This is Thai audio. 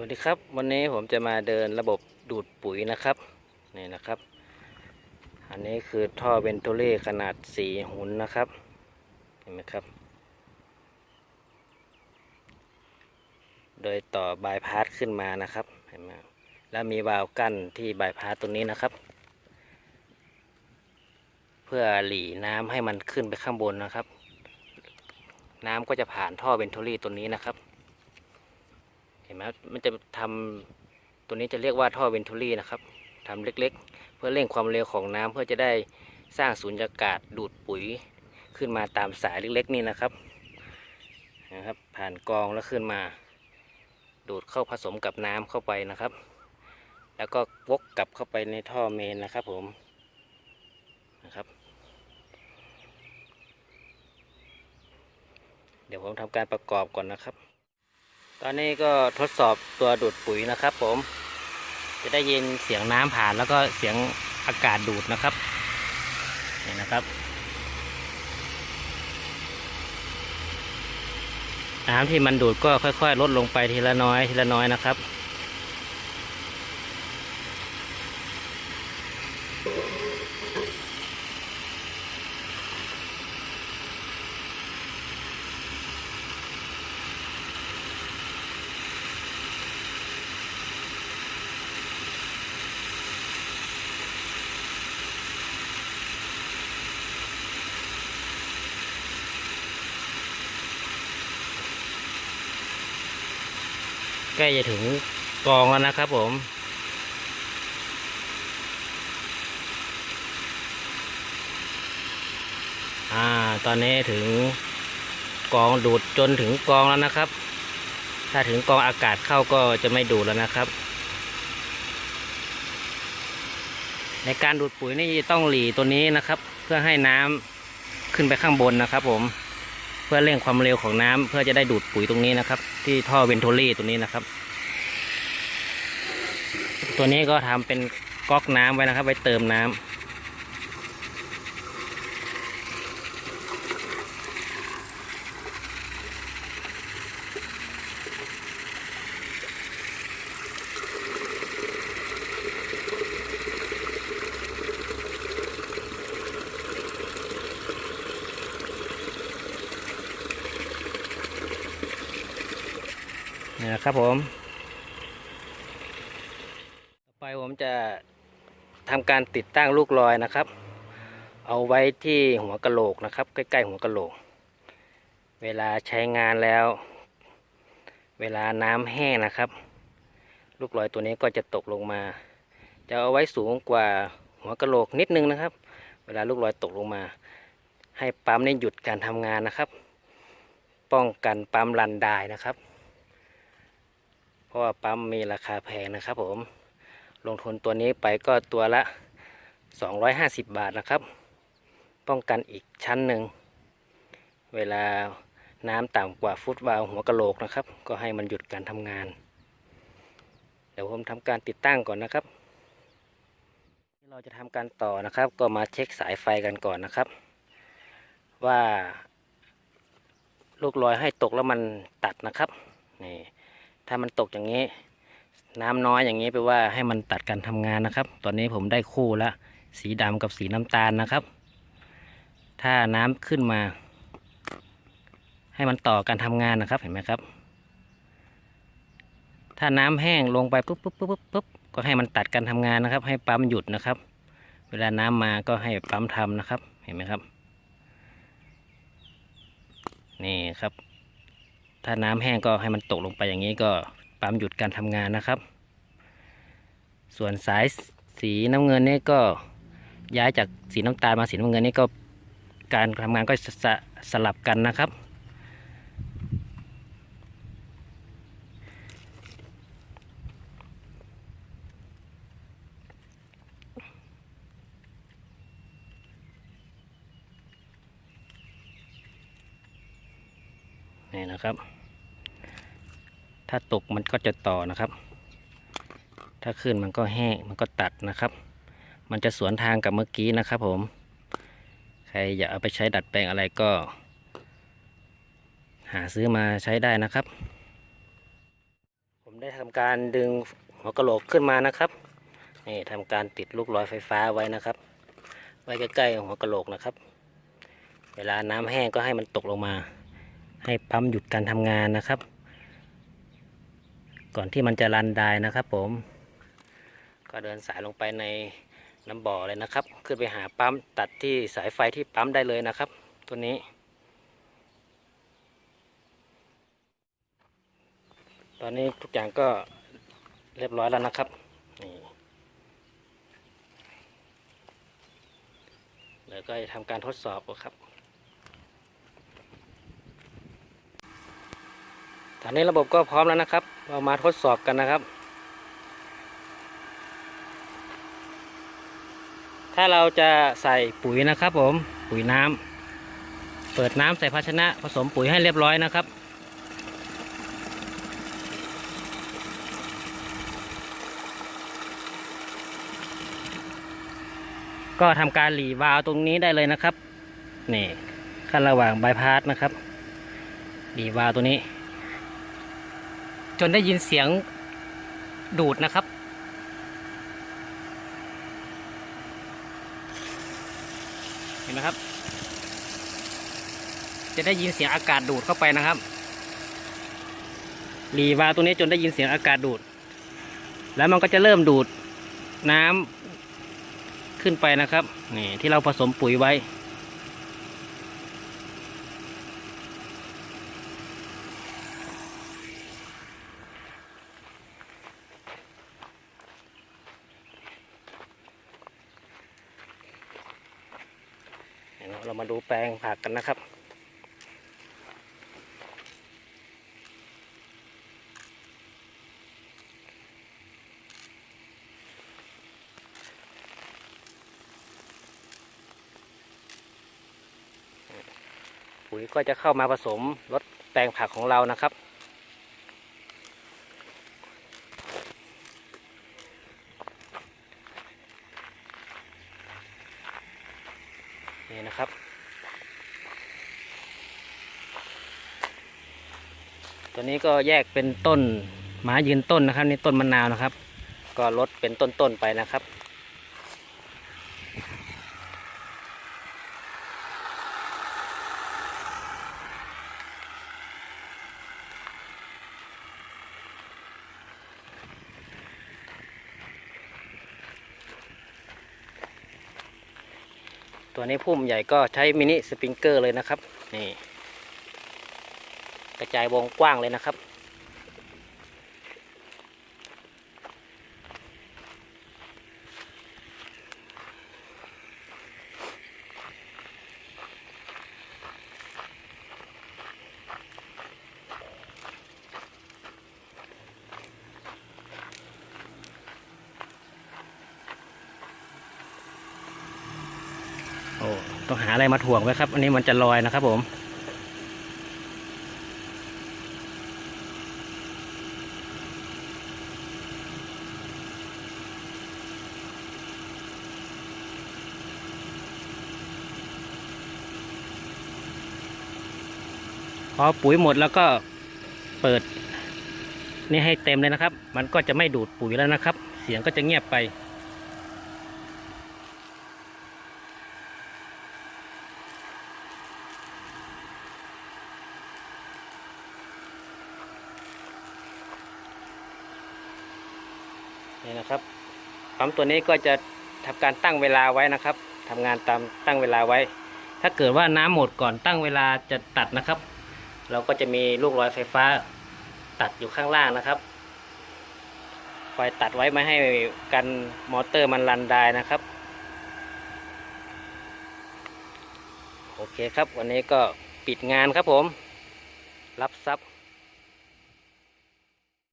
วัสดีครับ วันนี้ผมจะมาเดินระบบดูดปุ๋ยนะครับนี่นะครับ อันนี้คือท่อเวนตูเล่ขนาดสี่หุนนะครับเห็นไหมครับ โดยต่อบายพาสขึ้นมานะครับเห็นไหมแล้วมีวาล์วกั้นที่บายพาสตรงนี้นะครับ เพื่อหลีน้ำให้มันขึ้นไปข้างบนนะครับ น้ำก็จะผ่านท่อเวนตูเล่ตัวนี้นะครับ ห็นไหมครับมันจะทำตัวนี้จะเรียกว่าท่อเวนทูรี่นะครับทำเล็กๆ เพื่อเร่งความเร็วของน้ำเพื่อจะได้สร้างสูญญากาศดูดปุ๋ยขึ้นมาตามสายเล็กๆนี่นะครับนะครับ ผ่านกองแล้วขึ้นมา ดูดเข้าผสมกับน้ำเข้าไปนะครับ แล้วก็วกกลับเข้าไปในท่อเมนนะครับผมนะครับ เดี๋ยวผมทำการประกอบก่อนนะครับ ตอนนี้ก็ทดสอบตัวดูดปุ๋ยนะครับ ผม จะได้ยินเสียงน้ำผ่านแล้วก็เสียงอากาศดูดนะครับนี่นะครับ น้ำที่มันดูดก็ค่อย ๆ ลดลงไปทีละน้อยทีละน้อยนะครับ ใกล้จะถึงกองแล้วนะครับผม อ่า ตอนนี้ถึงกองดูดจนถึงกองแล้วนะครับ ถ้าถึงกองอากาศเข้าก็จะไม่ดูดแล้วนะครับ ในการดูดปุ๋ยนี่ต้องหลีตัวนี้นะครับ เพื่อให้น้ำขึ้นไปข้างบนนะครับผม เพื่อเร่งความเร็วของน้ำเพื่อจะได้ดูดปุ๋ยตรงนี้นะครับ ที่ท่อเวนโทลี่ตัวนี้นะครับ ตัวนี้ก็ทำเป็นก๊อกน้ำไว้นะครับ ไว้เติมน้ำ นี่นะครับผม ต่อไปผมจะทำการติดตั้งลูกลอยนะครับ เอาไว้ที่หัวกะโหลกนะครับ ใกล้ๆหัวกะโหลก เวลาใช้งานแล้ว เวลาน้ำแห้งนะครับ ลูกลอยตัวนี้ก็จะตกลงมา จะเอาไว้สูงกว่าหัวกะโหลกนิดนึงนะครับ เวลาลูกลอยตกลงมา ให้ปั๊มนี่หยุดการทำงานนะครับ ป้องกันปั๊มรันได้นะครับ ราะว่าปั๊มมีราคาแพงนะครับผม ลงทุนตัวนี้ไปก็ตัวละ 250 บาทนะครับ ป้องกันอีกชั้นหนึ่ง เวลาน้ำต่ำกว่าฟุตวาลหัวกะโหลกนะครับ ก็ให้มันหยุดการทำงาน เดี๋ยวผมทำการติดตั้งก่อนนะครับเราจะทำการต่อนะครับ ก็มาเช็คสายไฟกันก่อนนะครับ ว่าลูกลอยให้ตกแล้วมันตัดนะครับนี่ ถ้ามันตกอย่างนี้ น้ำน้อยอย่างนี้แปลว่าให้มันตัดการทำงานนะครับ ตอนนี้ผมได้คู่ละสีดำกับสีน้ำตาลนะครับ ถ้าน้ำขึ้นมา ให้มันต่อการทำงานนะครับเห็นไหมครับ ถ้าน้ำแห้งลงไปปุ๊บปุ๊บปุ๊บปุ๊บปุ๊บก็ให้มันตัดการทำงานนะครับ ให้ปั๊มหยุดนะครับ เวลาน้ำมาก็ให้ปั๊มทำนะครับ เห็นไหมครับ นี่ครับ ถ้าน้ำแห้งก็ให้มันตกลงไปอย่างนี้ก็ปั๊มหยุดการทำงานนะครับ ส่วนสายสีน้ำเงินนี่ก็ย้ายจากสีน้ำตาลมาสีน้ำเงินนี่ก็การทำงานก็สสลับกันนะครับ นี่นะครับ ถ้าตกมันก็จะต่อนะครับ ถ้าขึ้นมันก็แห้งมันก็ตัดนะครับ มันจะสวนทางกับเมื่อกี้นะครับ ผม ใครอยากเอาไปใช้ดัดแปลงอะไรก็ หาซื้อมาใช้ได้นะครับ ผมได้ทำการดึงหัวกะโหลกขึ้นมานะครับนี่ทำการติดลูกลอยไฟฟ้าไว้นะครับ ไว้ใกล้ๆหัวกะโหลกนะครับ เวลาน้ำแห้งก็ให้มันตกลงมา ให้ปั๊มหยุดการทำงานนะครับ ก่อนที่มันจะรันได้นะครับผม ก็เดินสายลงไปในน้ำบ่อเลยนะครับ ขึ้นไปหาปั๊มตัดที่สายไฟที่ปั๊มได้เลยนะครับ ตัวนี้ ตอนนี้ทุกอย่างก็เรียบร้อยแล้วนะครับนี่เดี๋ยวก็จะทำการทดสอบครับ ตอนนี้ระบบก็พร้อมแล้วนะครับ เรามาทดสอบกันนะครับ ถ้าเราจะใส่ปุ๋ยนะครับผม ปุ๋ยน้ำ เปิดน้ำใส่ภาชนะผสมปุ๋ยให้เรียบร้อยนะครับก็ทำการหลีวาล์วตรงนี้ได้เลยนะครับ นี่ขั้นระหว่างบายพาสนะครับ หลีวาล์วตัวนี้ จนได้ยินเสียงดูดนะครับ เห็นไหมครับ จะได้ยินเสียงอากาศดูดเข้าไปนะครับหลีวาตัวนี้จนได้ยินเสียงอากาศดูด แล้วมันก็จะเริ่มดูดน้ำขึ้นไปนะครับนี่ที่เราผสมปุ๋ยไว้ เรามาดูแปลงผักกันนะครับ ปุ๋ยก็จะเข้ามาผสมลดแปลงผักของเรานะครับ นี่นะครับ ตัวนี้ก็แยกเป็นต้นไม้ยืนต้นนะครับนี่ต้นมะนาวนะครับ ก็ลดเป็นต้นๆไปนะครับตัวนี้พุ่มใหญ่ก็ใช้มินิสปริงเกอร์เลยนะครับ นี่ กระจายวงกว้างเลยนะครับ โอ้ต้องหาอะไรมาถ่วงไว้ครับ อันนี้มันจะลอยนะครับผม พอปุ๋ยหมดแล้วก็เปิด นี่ให้เต็มเลยนะครับ มันก็จะไม่ดูดปุ๋ยแล้วนะครับ เสียงก็จะเงียบไป นี่นะครับปั๊มตัวนี้ก็จะทำการตั้งเวลาไว้นะครับทำงานตามตั้งเวลาไว้ ถ้าเกิดว่าน้ำหมดก่อนตั้งเวลาจะตัดนะครับ เราก็จะมีลูกรอยไฟฟ้าตัดอยู่ข้างล่างนะครับคอยตัดไว้ไม่ให้กันมอเตอร์มันรันได้นะครับ โอเคครับวันนี้ก็ปิดงานครับผม รับทรัพย์